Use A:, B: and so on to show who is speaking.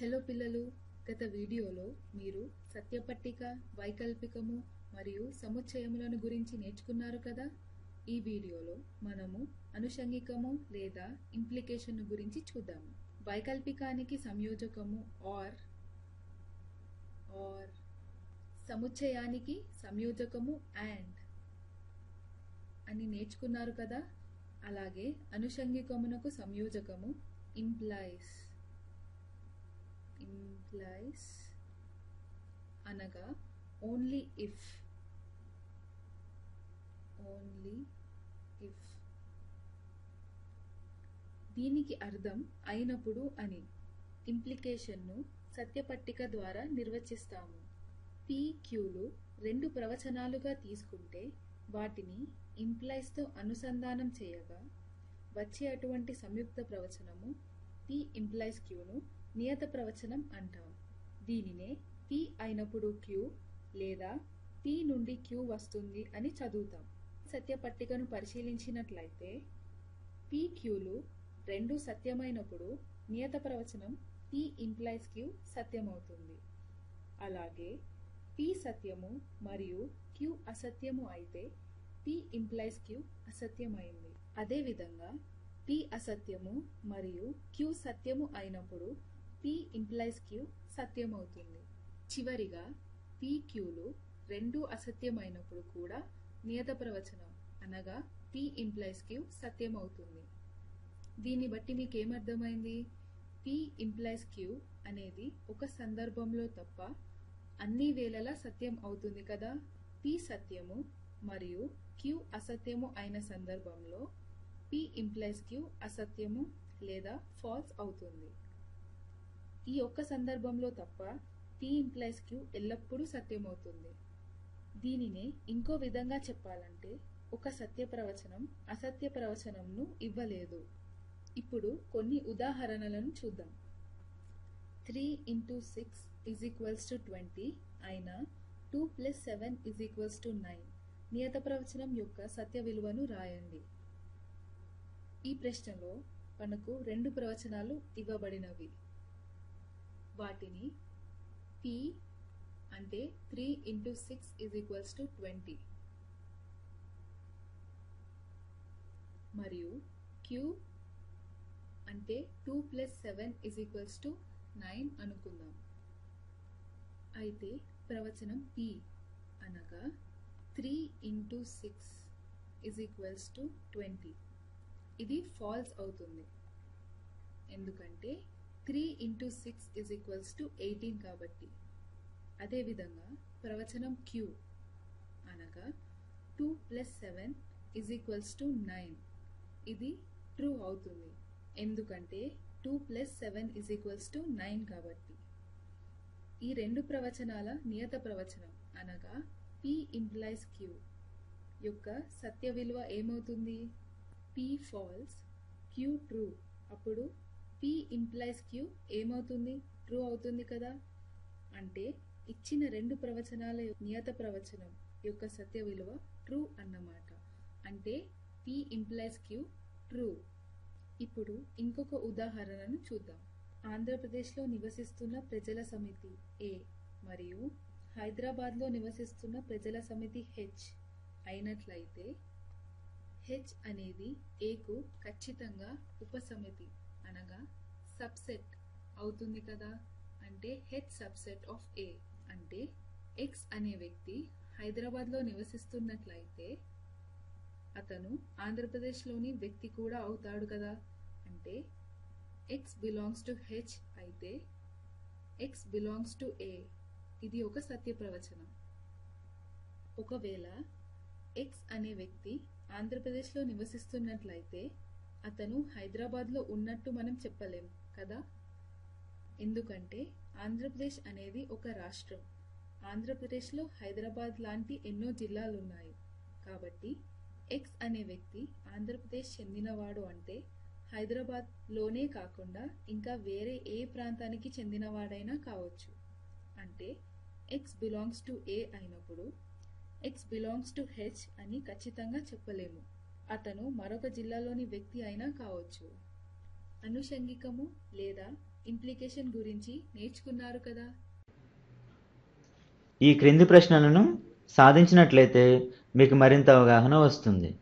A: Hello పిల్లలు గత వీడియోలో మీరు సత్యపట్టిక వైకల్పికము మరియు సముచ్చయములను గురించి నేర్చుకున్నారు కదా? ఈ వీడియోలో మనము అనుషంగికము లేదా ఇంప్లికేషన్ గురించి చూద్దాము. వైకల్పికానికి సంయోజకము ఆర్ ఆర్ సముచ్చయానికి సంయోజకము అండ్ అని నేర్చుకున్నారు కదా? అలాగే అనుషంగికమునకు సంయోజకము ఇంప్లాయిస్ ఇంప్లైస్ అనగా ఓన్లీ ఇఫ్ ఓన్లీ ఇఫ్ దీనికి అర్థం అయినప్పుడు అని ఇంప్లికేషన్ను సత్యపట్టిక ద్వారా నిర్వచిస్తాము. పీక్యూలు రెండు ప్రవచనాలుగా తీసుకుంటే వాటిని ఇంప్లైస్తో అనుసంధానం చేయగా వచ్చే అటువంటి సంయుక్త ప్రవచనము పి ఇంప్లైస్ క్యూను నియత ప్రవచనం అంటాం. దీనినే పి అయినప్పుడు క్యూ లేదా పి నుండి క్యూ వస్తుంది అని చదువుతాం. సత్య పట్టికను పరిశీలించినట్లయితే పి క్యూలు రెండు సత్యమైనప్పుడు నియత ప్రవచనం పి ఇంప్లైస్ క్యూ సత్యమవుతుంది. అలాగే పి సత్యము మరియు క్యూ అసత్యము అయితే పి ఇంప్లైస్ క్యూ అసత్యమైంది. అదేవిధంగా పి అసత్యము మరియు క్యూ సత్యము అయినప్పుడు పి ఇంప్లైస్ క్యూ సత్యం అవుతుంది చివరిగా పి క్యూలు రెండు అసత్యమైనప్పుడు కూడా నియత ప్రవచనం అనగా పి ఇంప్లైస్ క్యూ సత్యం అవుతుంది దీన్ని బట్టి మీకేమర్థమైంది? పి ఇంప్లైస్ క్యూ అనేది ఒక సందర్భంలో తప్ప అన్ని వేళలా సత్యం అవుతుంది కదా? పి సత్యము మరియు క్యూ అసత్యము అయిన సందర్భంలో పి ఇంప్లైస్ క్యూ అసత్యము లేదా ఫాల్స్ అవుతుంది. ఈ ఒక్క సందర్భంలో తప్ప పి ఇంప్లైస్ క్యూ ఎల్లప్పుడూ సత్యమవుతుంది. దీనినే ఇంకో విధంగా చెప్పాలంటే ఒక సత్య ప్రవచనం అసత్య ప్రవచనంను ఇవ్వలేదు. ఇప్పుడు కొన్ని ఉదాహరణలను చూద్దాం. Three into six is equals to twenty అయినా two plus seven is equals to nine నియత ప్రవచనం యొక్క సత్య విలువను రాయండి. ఈ ప్రశ్నలో మనకు రెండు ప్రవచనాలు ఇవ్వబడినవి. వాటిని పి అంటే three into six is equals to twenty మరియు క్యూ అంటే two plus seven is equals to nine అనుకుందాం. అయితే ప్రవచనం పి అనగా three into six is equals to twenty ఇది ఫాల్స్ అవుతుంది. ఎందుకంటే three into six is equals to eighteen కాబట్టి అదేవిధంగా ప్రవచనం క్యూ అనగా two plus seven is equals to nine ఇది ట్రూ అవుతుంది. ఎందుకంటే two plus seven is equals to nine కాబట్టి ఈ రెండు ప్రవచనాల నియత ప్రవచనం అనగా పి ఇంప్లైస్ క్యూ యొక్క సత్య విలువ ఏమవుతుంది? పి ఫాల్స్ క్యూ ట్రూ అప్పుడు పి ఇంప్లైస్ క్యూ ఏమవుతుంది? ట్రూ అవుతుంది కదా? అంటే ఇచ్చిన రెండు ప్రవచనాల నియత ప్రవచనం యొక్క సత్య విలువ ట్రూ అన్నమాట. అంటే పి ఇంప్లైస్ క్యూ ట్రూ ఇప్పుడు ఇంకొక ఉదాహరణను చూద్దాం. ఆంధ్రప్రదేశ్లో నివసిస్తున్న ప్రజల సమితి ఏ మరియు హైదరాబాద్లో నివసిస్తున్న ప్రజల సమితి హెచ్ అయినట్లయితే హెచ్ అనేది ఏకు ఖచ్చితంగా ఉపసమితి. అనగా సబ్సెట్ అవుతుంది కదా? అంటే హెచ్ సబ్సెట్ ఆఫ్ ఏ అంటే ఎక్స్ అనే వ్యక్తి హైదరాబాద్లో నివసిస్తున్నట్లయితే అతను ఆంధ్రప్రదేశ్లోని వ్యక్తి కూడా అవుతాడు కదా? అంటే ఎక్స్ బిలాంగ్స్ టు హెచ్ అయితే ఎక్స్ బిలాంగ్స్ టు ఏ ఇది ఒక సత్య ప్రవచనం. ఒకవేళ ఎక్స్ అనే వ్యక్తి ఆంధ్రప్రదేశ్లో నివసిస్తున్నట్లయితే అతను హైదరాబాద్లో ఉన్నట్టు మనం చెప్పలేం కదా? ఎందుకంటే ఆంధ్రప్రదేశ్ అనేది ఒక రాష్ట్రం. ఆంధ్రప్రదేశ్లో హైదరాబాద్ లాంటి ఎన్నో జిల్లాలున్నాయి. కాబట్టి ఎక్స్ అనే వ్యక్తి ఆంధ్రప్రదేశ్ చెందినవాడు అంటే హైదరాబాద్లోనే కాకుండా ఇంకా వేరే ఏ ప్రాంతానికి చెందినవాడైనా కావచ్చు. అంటే ఎక్స్ బిలాంగ్స్ టు ఏ అయినప్పుడు ఎక్స్ బిలాంగ్స్ టు హెచ్ అని ఖచ్చితంగా చెప్పలేము. అతను మరొక జిల్లాలోని వ్యక్తి అయినా కావచ్చు. అనుషంగికము లేదా ఇంప్లికేషన్ గురించి నేర్చుకున్నారు కదా.
B: ఈ క్రింది ప్రశ్నలను సాధించినట్లయితే మీకు మరింత అవగాహన వస్తుంది.